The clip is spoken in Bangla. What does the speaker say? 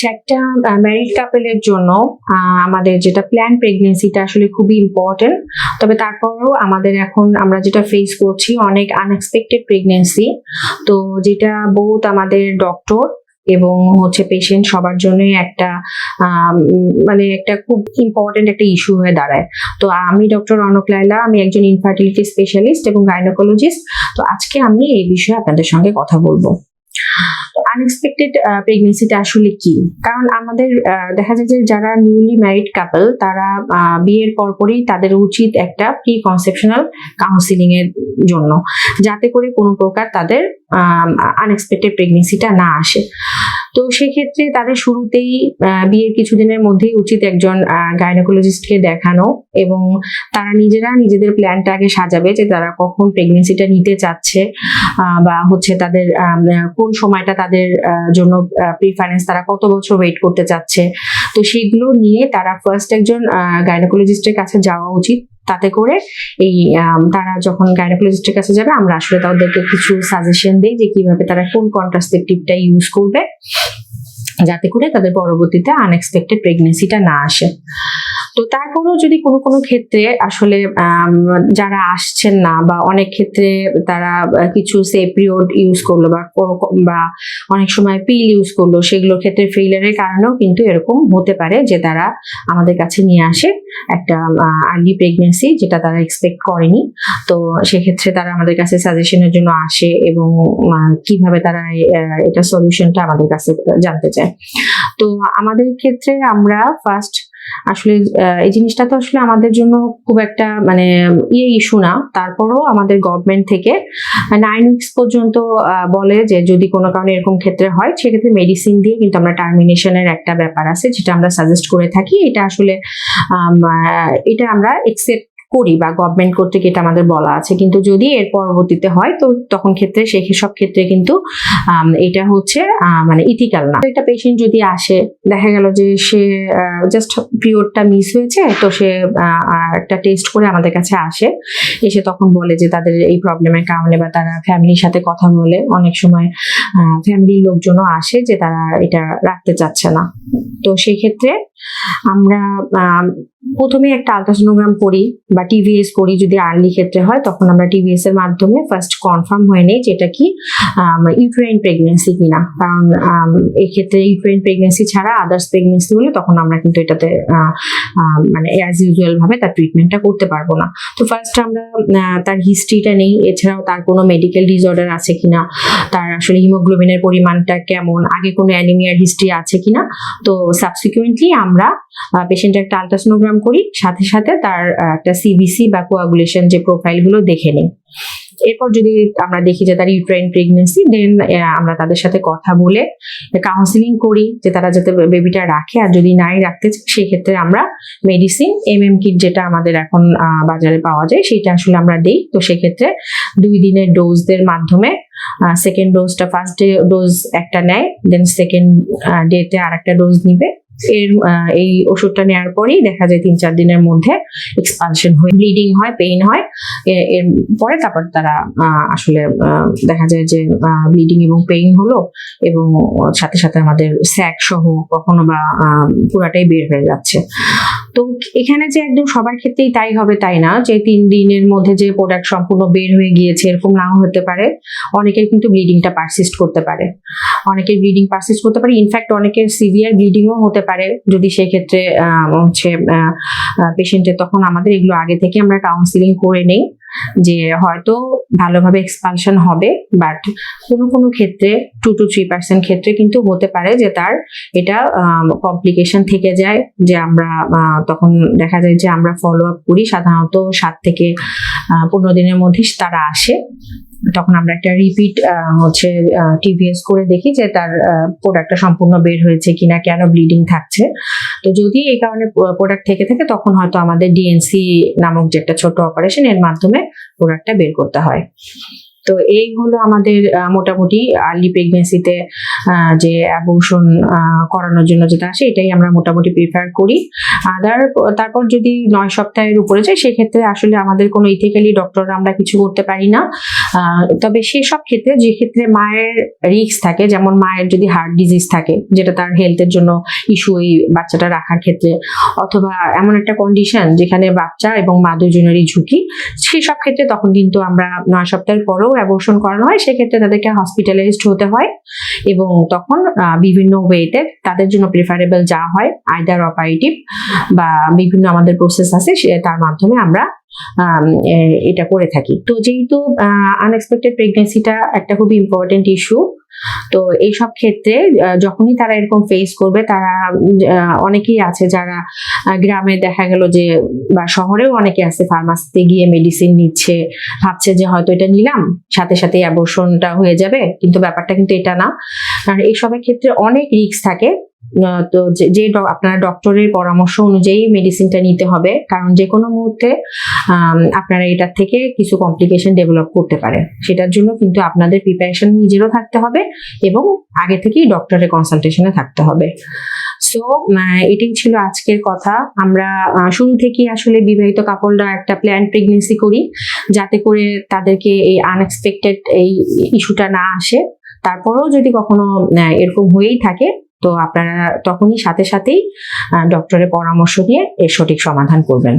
আচ্ছা, একটা ম্যারিড কাপেলের জন্য আমাদের যেটা প্ল্যান প্রেগনেন্সিটা আসলে খুবই ইম্পর্টেন্ট তবে তারপরেও আমাদের এখন আমরা যেটা ফেস করছি অনেক আনএক্সপেক্টেড প্রেগনেন্সি তো যেটা বহুত আমাদের ডক্টর এবং হচ্ছে পেশেন্ট সবার জন্যই একটা মানে একটা খুব ইম্পর্টেন্ট একটা ইস্যু হয়ে দাঁড়ায়। তো আমি ডক্টর অনক লাইলা আমি একজন ইনফার্টিলিটি স্পেশালিস্ট এবং গাইনোকোলজিস্ট তো আজকে আমি এই বিষয়ে আপনাদের সঙ্গে কথা বলব। আনএক্সপেক্টেড প্রেগনেন্সিটা আসলে কি? কারণ আমাদের দেখা যায় যে যারা নিউলি ম্যারিড কাপল তারা বিয়ের পরপরই তাদের উচিত একটা প্রি কনসেপশনাল কাউন্সিলিং এর জন্য, যাতে করে কোনো প্রকার তাদের আনএক্সপেক্টেড প্রেগনেন্সিটা না আসে। তো সেক্ষেত্রে তাদের শুরুতেই বিয়ের কিছুদিনের মধ্যেই উচিত একজন গাইনোকোলজিস্টকে দেখানো এবং তারা নিজেরা নিজেদের প্ল্যানটা আগে সাজাবে যে তারা কখন প্রেগনেন্সিটা নিতে চাচ্ছে বা হচ্ছে তাদের কোন সময়টা তাদের আহ, জন্য প্রি ফাইন্যান্স তারা কত বছর ওয়েট করতে চাচ্ছে? তো সেগুলো নিয়ে তারা ফার্স্ট একজন গাইনোকোলজিস্টের কাছে যাওয়া উচিত। তাতে করে এই তারা যখন গাইনোকোলজিস্টের কাছে যাবে আমরা আসলে তাদেরকে কিছু সাজেশন দিই যে কীভাবে তারা কোন কন্ট্রাসেপটিভটা ইউজ করবে। যাতে করে তাদের পরবর্তীতে আনএক্সপেক্টেড প্রেগনেন্সিটা না আসে। তো তারপরেও যদি কোনো কোনো ক্ষেত্রে আসলে যারা আসছেন না বা অনেক ক্ষেত্রে তারা কিছু সেপ্রিয়ড ইউজ করল বা বা অনেক সময় পিল ইউজ করল, সেগুলোর ক্ষেত্রে ফেইলারের কারণেও কিন্তু এরকম হতে পারে যে তারা আমাদের কাছে নিয়ে আসে একটা আর্লি প্রেগনেন্সি যেটা তারা এক্সপেক্ট করেনি। তো সেক্ষেত্রে তারা আমাদের কাছে সাজেশনের জন্য আসে এবং কীভাবে তারা এটা সলিউশনটা আমাদের কাছে জানতে চায়। তো আমাদের ক্ষেত্রে আমরা ফার্স্ট আসলে এই জিনিসটা তো আসলে আমাদের জন্য খুব একটা মানে ইয়ে ইস্যু না। তারপরও আমাদের গভর্নমেন্ট থেকে নাইন উইক্স পর্যন্ত বলে যে যদি কোনো কারণে এরকম ক্ষেত্রে হয়, সেক্ষেত্রে মেডিসিন দিয়ে কিন্তু আমরা টার্মিনেশনের একটা ব্যাপার আছে, যেটা আমরা সাজেস্ট করে থাকি। এটা আসলে এটা আমরা একসেপ্ট করি বা গভর্নমেন্ট কর্তৃক এটা আমাদের বলা আছে। কিন্তু যদি এর পরবর্তীতে হয় তো তখন ক্ষেত্রে সেই সব ক্ষেত্রে কিন্তু এটা হচ্ছে মানে ইথিক্যাল না। একটা পেশেন্ট যদি আসে দেখা গেল যে সে জাস্ট পিরিয়ডটা মিস হয়েছে তো সে একটা টেস্ট করে আমাদের কাছে আসে। এসে তখন বলে যে তাদের এই প্রবলেমের কারণে বা তারা ফ্যামিলির সাথে কথা বলে। অনেক সময় ফ্যামিলির লোকজনও আসে যে তারা এটা রাখতে চাচ্ছে না। তো সেই ক্ষেত্রে আমরা আম, প্রথমে একটা আলট্রাসোনোগ্রাম করি বা টিভিএস করি যদি আর্লি ক্ষেত্রে হয় তখন আমরা টিভিএস এর মাধ্যমে ফার্স্ট কনফার্ম হয়ে নেই যেটা কি ইউক্রেন প্রেগনেন্সি কিনা। কারণ আম, এই ক্ষেত্রে ইউক্রেন প্রেগনেন্সি ছাড়া আদার্স প্রেগনেন্সি হলে তখন আমরা কিন্তু এটাতে মানে অ্যাজ ইউজুয়াল ভাবে তার ট্রিটমেন্টটা করতে পারব না। তো ফার্স্ট আমরা তার হিস্ট্রিটা নেই। এছাড়াও তার কোনো মেডিকেল ডিসঅর্ডার আছে কিনা তার আসলে হিমোগ্লোবিনের পরিমাণটা কেমন আগে কোনো অ্যানিমিয়ার হিস্ট্রি আছে কিনা তো সাবসিকুয়েন্টলি আমরা পেশেন্টের একটা আলট্রাসোনোগ্রাম করি, সাথে সাথে তার একটা সিবিসি বা কোয়াগুলেশন যে প্রোফাইলগুলো দেখে নিই। এরপর যদি আমরা দেখি যে তার ইউট্রাইন প্রেগনেন্সি দেন আমরা তাদের সাথে কথা বলে কাউন্সিলিং করি যে তারা যাতে বেবিটা রাখে। আর যদি নাই রাখতে চায়, সেক্ষেত্রে আমরা মেডিসিন এম এম কিট যেটা আমাদের এখন বাজারে পাওয়া যায় সেটা আসলে আমরা দিই। তো সেক্ষেত্রে দুই দিনের ডোজদের মাধ্যমে সেকেন্ড ডোজটা ফার্স্ট ডে ডোজ একটা নেয় দেন সেকেন্ড ডেতে আর একটা ডোজ নিবে। এর এই ওষুধটা নেওয়ার পরেই দেখা যায় তিন চার দিনের মধ্যে এক্সপালশন হয়। ব্লিডিং হয় পেইন হয়। এর পরে তারপর তারা আসলে দেখা যায় যে ব্লিডিং এবং পেইন হলো এবং সাথে সাথে আমাদের স্যাক সহ কখনো বা পুরাটাই বের হয়ে যাচ্ছে। তো এখানে যে একদম সবার ক্ষেত্রেই তাই হবে তাই না? যে তিন দিনের মধ্যে যে প্রোডাক্ট সম্পূর্ণ বের হয়ে গিয়েছে, এরকম নাও হতে পারে। অনেকের কিন্তু ব্লিডিংটা পারসিস্ট করতে পারে। অনেকের ব্লিডিং পারসিস্ট করতে পারে। ইনফ্যাক্ট অনেকের সিভিয়ার ব্লিডিংও হতে পারে। যদি সেক্ষেত্রে হচ্ছে পেশেন্টের তখন আমাদের এগুলো আগে থেকে আমরা কাউন্সিলিং করে নেই। যে হয়তো ভালোভাবে এক্সপালশন হবে বাট কোনো কোনো ক্ষেত্রে টু টু থ্রি পার্সেন্ট ক্ষেত্রে কিন্তু হতে পারে যে তার এটা কমপ্লিকেশন থেকে যায়। যে আমরা তখন দেখা যায় যে আমরা ফলো আপ করি সাধারণত সাত থেকে পনেরো দিনের মধ্যে তারা আসে। তখন আমরা একটা রিপিট হচ্ছে টিভিএস করে দেখি যে তার প্রোডাক্টটা সম্পূর্ণ বের হয়েছে কিনা, কেন ব্লিডিং থাকছে। তো যদি এই কারণে প্রোডাক্ট থেকে থাকে, তখন হয়তো আমাদের ডিএনসি নামক যে একটা ছোট অপারেশন এর মাধ্যমে প্রোডাক্টটা বের করতে হয়। তো এই হলো আমাদের মোটামুটি আর্লি প্রেগনেন্সিতে যে অ্যাবর্শন করানোর জন্য যেটা আসে, এটাই আমরা মোটামুটি প্রিফার করি। আদার তারপর যদি নয় সপ্তাহের উপরে যায়, সেক্ষেত্রে আসলে আমাদের কোনো ইথিক্যালি ডক্টররা আমরা কিছু করতে পারি না। তবে সেসব ক্ষেত্রে, যে ক্ষেত্রে মায়ের রিস্ক থাকে, যেমন মায়ের যদি হার্ট ডিজিজ থাকে, যেটা তার হেলথের জন্য ইস্যু এই বাচ্চাটা রাখার ক্ষেত্রে, অথবা এমন একটা কন্ডিশন যেখানে বাচ্চা এবং মা দুজনেরই ঝুঁকি সেসব ক্ষেত্রে তখন কিন্তু আমরা নয় সপ্তাহের পরেও অ্যাবর্শন করানো হয়, সেক্ষেত্রে তাদেরকে হসপিটালাইজড হতে হয় এবং তখন বিভিন্ন ওয়েতে তাদের জন্য প্রিফারেবল যা হয় আইদার অপারেটিভ বা বিভিন্ন আমাদের প্রসেস আছে তার মাধ্যমে আমরা এটা করে থাকি। তো যেহেতু আনএক্সপেক্টেড প্রেগনেন্সিটা একটা খুবই ইম্পর্টেন্ট ইস্যু তো এইসব ক্ষেত্রে যখনই তারা এরকম ফেস করবে, তারা অনেকেই আছে যারা গ্রামে দেখা গেল যে, বা শহরেও অনেকে আছে ফার্মাসিতে গিয়ে মেডিসিন নিচ্ছে, ভাবছে যে হয়তো এটা নিলাম, সাথে সাথে অ্যাবর্শনটা হয়ে যাবে, কিন্তু ব্যাপারটা কিন্তু এটা না। কারণ এইসবের ক্ষেত্রে অনেক রিস্ক থাকে। তো যে আপনার ডক্টরের পরামর্শ অনুযায়ী মেডিসিনটা নিতে হবে। কারণ যে কোনো মুহূর্তে আপনারা এটার থেকে কিছু কমপ্লিকেশন ডেভেলপ করতে পারে সেটার জন্য কিন্তু আপনাদের প্রিপারেশন নিজেরও থাকতে হবে এবং আগে থেকেই ডক্টরের কনসালটেশনে থাকতে হবে। সো এটাই ছিল আজকের কথা। আমরা শুরু থেকেই আসলে বিবাহিত কাপড়রা একটা প্ল্যান প্রেগনেন্সি করি, যাতে করে তাদেরকে এই আনএক্সপেক্টেড এই ইস্যুটা না আসে। তারপরেও যদি কখনো এরকম হয়েই থাকে তো আপনারা তখনই সাথে সাথেই ডক্টরের পরামর্শ নিয়ে এর সঠিক সমাধান করবেন।